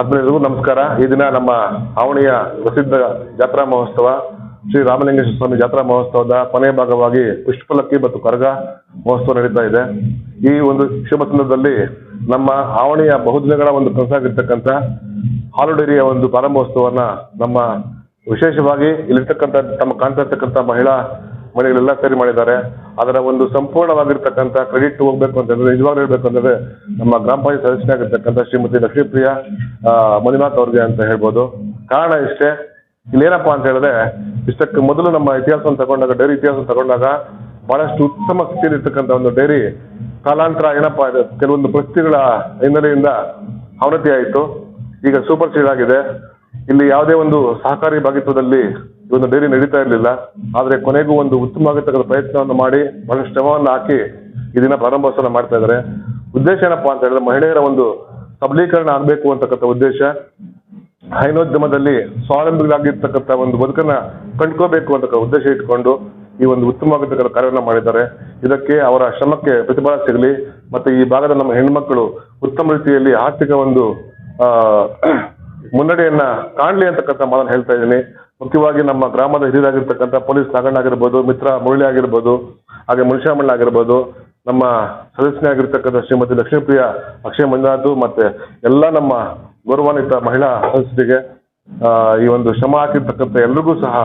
ಆತ್ಮೀಯರಿಗೂ ನಮಸ್ಕಾರ. ಈ ದಿನ ನಮ್ಮ ಆವಣಿಯ ಪ್ರಸಿದ್ಧ ಜಾತ್ರಾ ಮಹೋತ್ಸವ, ಶ್ರೀ ರಾಮಲಿಂಗೇಶ್ವರ ಸ್ವಾಮಿ ಜಾತ್ರಾ ಮಹೋತ್ಸವದ ಕೊನೆಯ ಭಾಗವಾಗಿ ಪುಷ್ಪಲಕ್ಕಿ ಮತ್ತು ಕರಗ ಮಹೋತ್ಸವ ನಡೀತಾ ಇದೆ. ಈ ಒಂದು ಶುಭ ಸಂದರ್ಭದಲ್ಲಿ ನಮ್ಮ ಆವಣಿಯ ಬಹುದಿನಗಳ ಒಂದು ಕನಸಾಗಿರ್ತಕ್ಕಂಥ ಹಾಲು ಡೈರಿಯ ಒಂದು ಪ್ರಾರಂಭೋತ್ಸವನ ನಮ್ಮ ವಿಶೇಷವಾಗಿ ಇಲ್ಲಿರ್ತಕ್ಕಂಥ, ತಮ್ಮ ಕಾಣ್ತಾ ಇರ್ತಕ್ಕಂಥ ಮಹಿಳಾ ಮನೆಗಳೆಲ್ಲ ಸರಿ ಮಾಡಿದ್ದಾರೆ. ಅದರ ಒಂದು ಸಂಪೂರ್ಣವಾಗಿರ್ತಕ್ಕಂಥ ಕ್ರೆಡಿಟ್ ಹೋಗ್ಬೇಕು ಅಂತಂದ್ರೆ ನಿಜವಾಗ್ಲೂ ಹೇಳ್ಬೇಕು ಅಂತಂದ್ರೆ ನಮ್ಮ ಗ್ರಾಮ ಪಂಚಾಯತ್ ಸದಸ್ಯನಾಗಿರ್ತಕ್ಕಂಥ ಶ್ರೀಮತಿ ಲಕ್ಷ್ಮೀಪ್ರಿಯ ಮಂಜುನಾಥ್ ಅವ್ರಿಗೆ ಅಂತ ಹೇಳ್ಬೋದು. ಕಾರಣ ಇಷ್ಟೇ, ಇಲ್ಲೇನಪ್ಪ ಅಂತ ಹೇಳಿದ್ರೆ ಇಷ್ಟಕ್ಕೆ ಮೊದಲು ನಮ್ಮ ಇತಿಹಾಸವನ್ನು ತಗೊಂಡಾಗ, ಡೈರಿ ಇತಿಹಾಸ ತಗೊಂಡಾಗ ಬಹಳಷ್ಟು ಉತ್ತಮ ಸ್ಥಿತಿಯಲ್ಲಿ ಇರ್ತಕ್ಕಂಥ ಒಂದು ಡೈರಿ ಕಾಲಾಂತರ ಏನಪ್ಪಾ ಇದೆ, ಕೆಲವೊಂದು ಪರಿಸ್ಥಿತಿಗಳ ಹಿನ್ನೆಲೆಯಿಂದ ಅವನತಿ ಆಯಿತು. ಈಗ ಸೂಪರ್ ಸೀಡ್ ಆಗಿದೆ. ಇಲ್ಲಿ ಯಾವುದೇ ಒಂದು ಸಹಕಾರಿ ಭಾಗಿತ್ವದಲ್ಲಿ ಒಂದು ಡೈರಿ ನಡೀತಾ ಇರಲಿಲ್ಲ. ಆದರೆ ಕೊನೆಗೂ ಒಂದು ಉತ್ತಮವಾಗಿರ್ತಕ್ಕಂಥ ಪ್ರಯತ್ನವನ್ನು ಮಾಡಿ ಬಹಳ ಶ್ರಮವನ್ನು ಹಾಕಿ ಇದನ್ನ ಪ್ರಾರಂಭೋತ್ಸವ ಮಾಡ್ತಾ ಇದ್ದಾರೆ. ಉದ್ದೇಶ ಏನಪ್ಪಾ ಅಂತ ಹೇಳಿದ್ರೆ ಮಹಿಳೆಯರ ಒಂದು ಸಬಲೀಕರಣ ಆಗಬೇಕು ಅಂತಕ್ಕಂಥ ಉದ್ದೇಶ. ಹೈನೋದ್ಯಮದಲ್ಲಿ ಸ್ವಾವಲಂಬಿಗಳಾಗಿರ್ತಕ್ಕಂಥ ಒಂದು ಬದುಕನ್ನ ಕಂಡ್ಕೋಬೇಕು ಅಂತಕ್ಕಂಥ ಉದ್ದೇಶ ಇಟ್ಕೊಂಡು ಈ ಒಂದು ಉತ್ತಮವಾಗಿರ್ತಕ್ಕಂಥ ಕಾರ್ಯವನ್ನು ಮಾಡಿದ್ದಾರೆ. ಇದಕ್ಕೆ ಅವರ ಶ್ರಮಕ್ಕೆ ಪ್ರತಿಫಲ ಸಿಗಲಿ. ಮತ್ತೆ ಈ ಭಾಗದ ನಮ್ಮ ಹೆಣ್ಮಕ್ಕಳು ಉತ್ತಮ ರೀತಿಯಲ್ಲಿ ಆರ್ಥಿಕ ಒಂದು, ಆ ಮುನ್ನಡೆಯನ್ನ ಕಾಣ್ಲಿ ಅಂತಕ್ಕಂಥ ಮಾತನ್ನು ಹೇಳ್ತಾ ಇದ್ದೀನಿ. ಮುಖ್ಯವಾಗಿ ನಮ್ಮ ಗ್ರಾಮದ ಹಿರಿಯರಾಗಿರ್ತಕ್ಕಂಥ ಪೊಲೀಸ್ ನಾಗಣ್ಣ ಆಗಿರ್ಬೋದು, ಮಿತ್ರ ಮುರಳಿ ಆಗಿರ್ಬೋದು, ಹಾಗೆ ಮುನಿಶಾಮಣ್ಣ ಆಗಿರ್ಬೋದು, ನಮ್ಮ ಸದಸ್ಯನೇ ಆಗಿರ್ತಕ್ಕಂಥ ಶ್ರೀಮತಿ ಲಕ್ಷ್ಮೀಪ್ರಿಯ ಅಕ್ಷಯ ಮಂಜುನಾಥ್ ಮತ್ತೆ ಎಲ್ಲ ನಮ್ಮ ಗೌರವಾನ್ವಿತ ಮಹಿಳಾ ಸದಸ್ಯರಿಗೆ ಈ ಒಂದು ಶ್ರಮ ಹಾಕಿರ್ತಕ್ಕಂಥ ಎಲ್ರಿಗೂ ಸಹ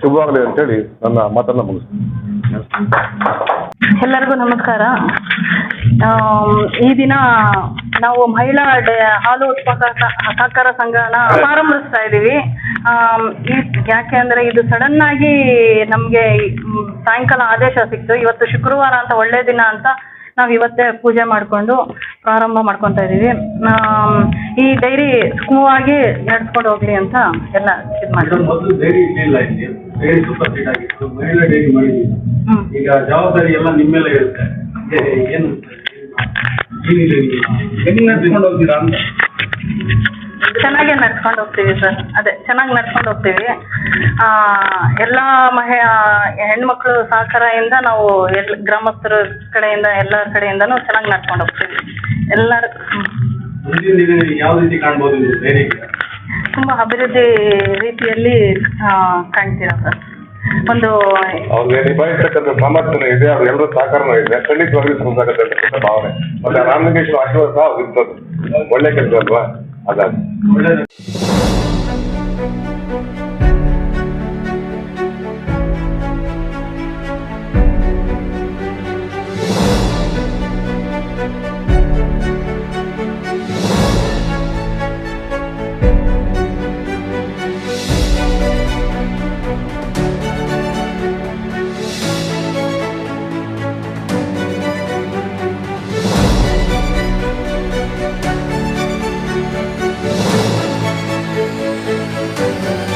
ಶುಭವಾಗಲಿ ಅಂತೇಳಿ ನನ್ನ ಮಾತನ್ನ ಮುಗಿಸ್ತೀನಿ. ಎಲ್ಲರಿಗೂ ನಮಸ್ಕಾರ. ಈ ದಿನ ನಾವು ಮಹಿಳಾ ಹಾಲು ಉತ್ಪಾದಕ ಸಹಕಾರ ಸಂಘನ ಪ್ರಾರಂಭಿಸ್ತಾ ಇದ್ದೀವಿ. ಯಾಕೆ ಅಂದ್ರೆ ಇದು ಸಡನ್ ಆಗಿ ನಮಗೆ ಸಾಯಂಕಾಲ ಆದೇಶ ಸಿಕ್ತು. ಇವತ್ತು ಶುಕ್ರವಾರ ಅಂತ ಒಳ್ಳೆ ದಿನ ಅಂತ ನಾವು ಇವತ್ತೇ ಪೂಜೆ ಮಾಡಿಕೊಂಡು ಪ್ರಾರಂಭ ಮಾಡ್ಕೊತಾ ಇದ್ದೀವಿ. ಈ ಡೈರಿ ಸುಖವಾಗಿ ನಡ್ಸ್ಕೊಂಡು ಹೋಗ್ಲಿ ಅಂತ ಎಲ್ಲ ಇದು ಮಾಡ್ತೀವಿ. ಈಗ ಜವಾಬ್ದಾರಿ ಎಲ್ಲ ನಿಮ್ಮ ಮೇಲೆ ಇರುತ್ತೆ ಏನು ಏನಿದೆ ಹೆಂಗ್ ನಡ್ಸ್ಕೊಂಡು ಹೋಗ್ತೀರಾ ಅಂತ? ಚೆನ್ನಾಗೇ ನಡ್ಸ್ಕೊಂಡು ಹೋಗ್ತೀವಿ ಸರ್. ಅದೇ ಚೆನ್ನಾಗಿ ನಡ್ಕೊಂಡು ಹೋಗ್ತೀವಿ. ಆ, ಎಲ್ಲ ಮಹಿ ಹೆಣ್ಮಕ್ಳು ಸಹಕಾರದಿಂದ ನಾವು ಎಲ್ ಗ್ರಾಮಸ್ಥರ ಕಡೆಯಿಂದ ಎಲ್ಲರ ಕಡೆಯಿಂದನೂ ಚೆನ್ನಾಗಿ ನಡ್ಕೊಂಡು ಹೋಗ್ತೀವಿ. ಎಲ್ಲರ ತುಂಬಾ ಮುಂದಿನ ದಿನ ಯಾವ ರೀತಿ ಕಾಣ್ಬೋದು ನೀವು ಡೈರಿಗೆ ತುಂಬ ಅಭಿವೃದ್ಧಿ ರೀತಿಯಲ್ಲಿ ಕಾಣ್ತೀರಾ ಸರ್. ಒಂದು ಅವ್ರಿಗೆ ನಿಭಾಯಿಸ್ತಕ್ಕಂಥ ಸಾಮರ್ಥ್ಯ ಇದೆ ಅವ್ರ ಎಲ್ಲರೂ ಸಹಕಾರನೂ ಇದೆ. ಖಂಡಿತವಾಗಿ ಮುಂದಾಗುತ್ತೆ ಭಾವನೆ. ಮತ್ತೆ ರಾಮಲಿಂಗೇಶ್ವರ ಆಶೀರ್ವಾದ ಸಹ ಅವ್ರಿಗೆ. ಒಳ್ಳೆ ಕೆಲಸ ಅಲ್ವಾ? ಅದಾದ